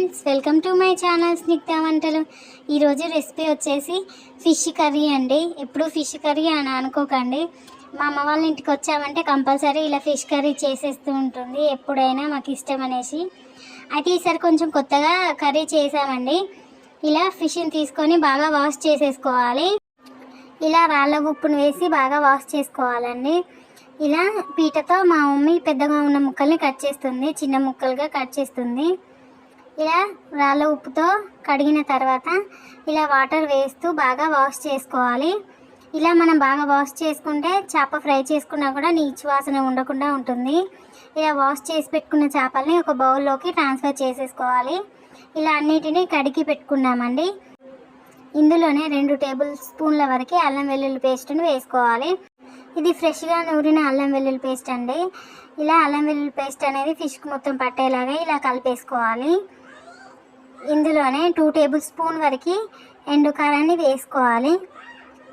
Friends welcome to my channel Snigdha వంటలు. ఈరోజు recipe వచ్చేసి ఫిష్ కర్రీ అండి. ఎప్పుడు ఫిష్ కర్రీ అని అనుకోకండి. మా అమ్మ వాళ్ళ ఇంటికి వచ్చామంటే కంపల్సరీ ఇలా ఫిష్ కర్రీ చేసేస్తూ ఉంటుంది ఎప్పుడైనా మాకు ఇష్టం అనేసి. అయితే ఈసారి కొంచెం కొత్తగా కర్రీ చేసామండి. ఇలా ఫిష్ని తీసుకొని బాగా వాష్ చేసేసుకోవాలి. ఇలా రాళ్ళ ఉప్పును వేసి బాగా వాష్ చేసుకోవాలండి. ఇలా పీటతో మా మమ్మీ పెద్దగా ఉన్న ముక్కల్ని కట్ చేస్తుంది చిన్న ముక్కలుగా కట్ చేస్తుంది. ఇలా రాళ్ళ ఉప్పుతో కడిగిన తర్వాత ఇలా వాటర్ వేస్తూ బాగా వాష్ చేసుకోవాలి. ఇలా మనం బాగా వాష్ చేసుకుంటే చేప ఫ్రై చేసుకున్నా కూడా నీచు వాసన ఉండకుండా ఉంటుంది. ఇలా వాష్ చేసి పెట్టుకున్న చేపల్ని ఒక బౌల్లోకి ట్రాన్స్ఫర్ చేసేసుకోవాలి. ఇలా అన్నిటినీ కడిగి పెట్టుకున్నామండి. ఇందులోనే రెండు టేబుల్ స్పూన్ల వరకు అల్లం వెల్లుల్లి పేస్ట్ని వేసుకోవాలి. ఇది ఫ్రెష్గా నూరిన అల్లం వెల్లుల్లి పేస్ట్ అండి. ఇలా అల్లం వెల్లుల్లి పేస్ట్ అనేది ఫిష్కి మొత్తం పట్టేలాగా ఇలా కలిపేసుకోవాలి. ఇందులోనే టూ టేబుల్ స్పూన్ వరకు ఎండు కారాన్ని వేసుకోవాలి.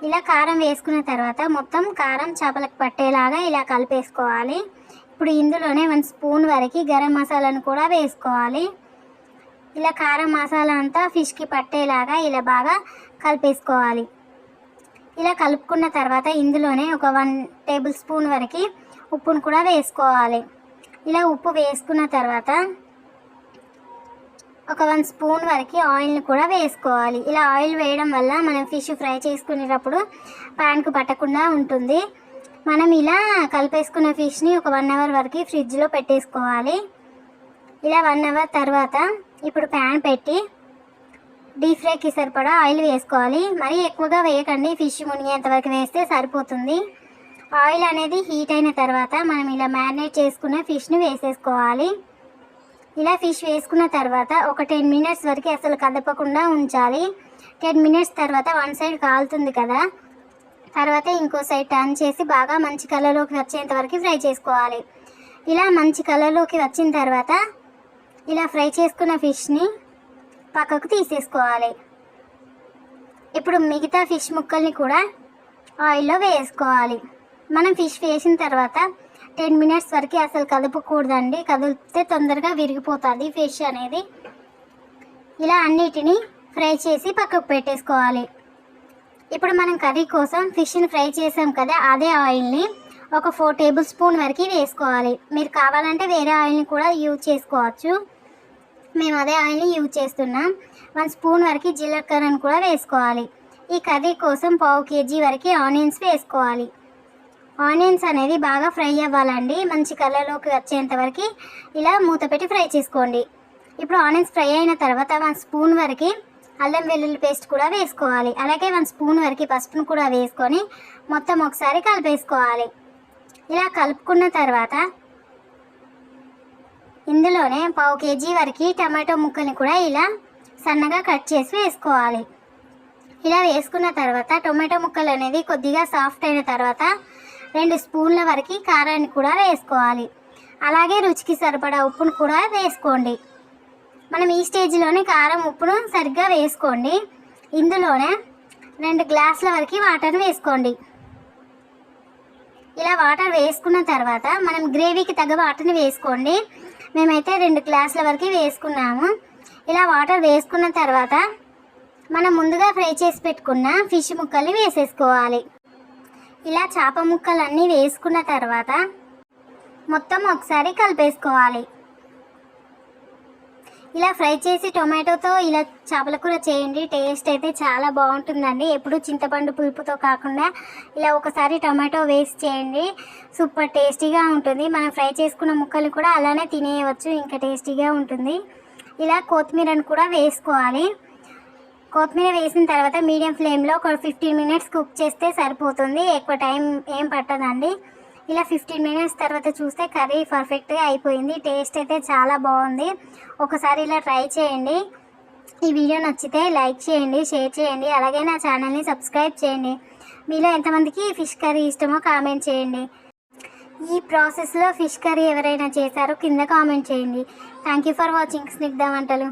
ఇలా కారం వేసుకున్న తర్వాత మొత్తం కారం చేపలకు పట్టేలాగా ఇలా కలిపేసుకోవాలి. ఇప్పుడు ఇందులోనే వన్ స్పూన్ వరకు గరం మసాలాను కూడా వేసుకోవాలి. ఇలా కారం మసాలా అంతా ఫిష్కి పట్టేలాగా ఇలా బాగా కలిపేసుకోవాలి. ఇలా కలుపుకున్న తర్వాత ఇందులోనే ఒక వన్ టేబుల్ స్పూన్ వరకు ఉప్పును కూడా వేసుకోవాలి. ఇలా ఉప్పు వేసుకున్న తర్వాత ఒక వన్ స్పూన్ వరకు ఆయిల్ని కూడా వేసుకోవాలి. ఇలా ఆయిల్ వేయడం వల్ల మనం ఫిష్ ఫ్రై చేసుకునేటప్పుడు ప్యాన్కు పట్టకుండా ఉంటుంది. మనం ఇలా కలిపేసుకున్న ఫిష్ని ఒక వన్ అవర్ వరకు ఫ్రిడ్జ్లో పెట్టేసుకోవాలి. ఇలా వన్ అవర్ తర్వాత ఇప్పుడు ప్యాన్ పెట్టి డీప్ ఫ్రైకి సరిపడా ఆయిల్ వేసుకోవాలి. మరీ ఎక్కువగా వేయకండి. ఫిష్ మునిగేంత వరకు వేస్తే సరిపోతుంది. ఆయిల్ అనేది హీట్ అయిన తర్వాత మనం ఇలా మ్యారినేట్ చేసుకున్న ఫిష్ని వేసేసుకోవాలి. ఇలా ఫిష్ వేసుకున్న తర్వాత ఒక టెన్ మినిట్స్ వరకు అసలు కదపకుండా ఉంచాలి. టెన్ మినిట్స్ తర్వాత వన్ సైడ్ కాలుతుంది కదా. తర్వాత ఇంకో సైడ్ టర్న్ చేసి బాగా మంచి కలర్లోకి వచ్చేంత వరకు ఫ్రై చేసుకోవాలి. ఇలా మంచి కలర్లోకి వచ్చిన తర్వాత ఇలా ఫ్రై చేసుకున్న ఫిష్ని పక్కకు తీసేసుకోవాలి. ఇప్పుడు మిగతా ఫిష్ ముక్కల్ని కూడా ఆయిల్లో వేసుకోవాలి. మనం ఫిష్ వేసిన తర్వాత టెన్ మినిట్స్ వరకు అసలు కదపకూడదండి. కదిలితే తొందరగా విరిగిపోతుంది ఫిష్ అనేది. ఇలా అన్నిటినీ ఫ్రై చేసి పక్కకు పెట్టేసుకోవాలి. ఇప్పుడు మనం కర్రీ కోసం ఫిష్ని ఫ్రై చేసాం కదా అదే ఆయిల్ని ఒక ఫోర్ టేబుల్ స్పూన్ వరకు వేసుకోవాలి. మీరు కావాలంటే వేరే ఆయిల్ని కూడా యూజ్ చేసుకోవచ్చు. మేము అదే ఆయిల్ని యూజ్ చేస్తున్నాం. వన్ స్పూన్ వరకు జీలకర్రను కూడా వేసుకోవాలి. ఈ కర్రీ కోసం పావు కేజీ వరకు ఆనియన్స్ వేసుకోవాలి. ఆనియన్స్ అనేది బాగా ఫ్రై అవ్వాలండి. మంచి కలర్లోకి వచ్చేంత వరకు ఇలా మూత పెట్టి ఫ్రై చేసుకోండి. ఇప్పుడు ఆనియన్స్ ఫ్రై అయిన తర్వాత వన్ స్పూన్ వరకు అల్లం వెల్లుల్లి పేస్ట్ కూడా వేసుకోవాలి. అలాగే వన్ స్పూన్ వరకు పసుపును కూడా వేసుకొని మొత్తం ఒకసారి కలిపేసుకోవాలి. ఇలా కలుపుకున్న తర్వాత ఇందులోనే పావు కేజీ వరకు టమాటో ముక్కల్ని కూడా ఇలా సన్నగా కట్ చేసి వేసుకోవాలి. ఇలా వేసుకున్న తర్వాత టొమాటో ముక్కలు అనేది కొద్దిగా సాఫ్ట్ అయిన తర్వాత రెండు స్పూన్ల వరకు కారాన్ని కూడా వేసుకోవాలి. అలాగే రుచికి సరిపడా ఉప్పును కూడా వేసుకోండి. మనం ఈ స్టేజ్లోనే కారం ఉప్పును సరిగ్గా వేసుకోండి. ఇందులోనే రెండు గ్లాసుల వరకు వాటర్ వేసుకోండి. ఇలా వాటర్ వేసుకున్న తర్వాత మనం గ్రేవీకి తగ్గ వాటర్ని వేసుకోండి. మేమైతే రెండు గ్లాసుల వరకు వేసుకున్నాము. ఇలా వాటర్ వేసుకున్న తర్వాత మనం ముందుగా ఫ్రై చేసి పెట్టుకున్న ఫిష్ ముక్కల్ని వేసేసుకోవాలి. ఇలా చేప ముక్కలన్నీ వేసుకున్న తర్వాత మొత్తం ఒకసారి కలిపేసుకోవాలి. ఇలా ఫ్రై చేసి టొమాటోతో ఇలా చేపల కూర చేయండి. టేస్ట్ అయితే చాలా బాగుంటుందండి. ఎప్పుడు చింతపండు పులుపుతో కాకుండా ఇలా ఒకసారి టొమాటో వేసి చేయండి. సూపర్ టేస్టీగా ఉంటుంది. మనం ఫ్రై చేసుకున్న ముక్కలు కూడా అలానే తినేయవచ్చు. ఇంకా టేస్టీగా ఉంటుంది. ఇలా కొత్తిమీరను కూడా వేసుకోవాలి. కొత్తిమీర వేసిన తర్వాత మీడియం ఫ్లేమ్లో ఒక ఫిఫ్టీన్ మినిట్స్ కుక్ చేస్తే సరిపోతుంది. ఎక్కువ టైం ఏం పట్టదండి. ఇలా ఫిఫ్టీన్ మినిట్స్ తర్వాత చూస్తే కర్రీ పర్ఫెక్ట్గా అయిపోయింది. టేస్ట్ అయితే చాలా బాగుంది. ఒకసారి ఇలా ట్రై చేయండి. ఈ వీడియో నచ్చితే లైక్ చేయండి షేర్ చేయండి అలాగే నా ఛానల్ని సబ్స్క్రైబ్ చేయండి. మీలో ఎంతమందికి ఫిష్ కర్రీ ఇష్టమో కామెంట్ చేయండి. ఈ ప్రాసెస్లో ఫిష్ కర్రీ ఎవరైనా చేశారో కింద కామెంట్ చేయండి. Thank you for watching. Snigdha వంటలు.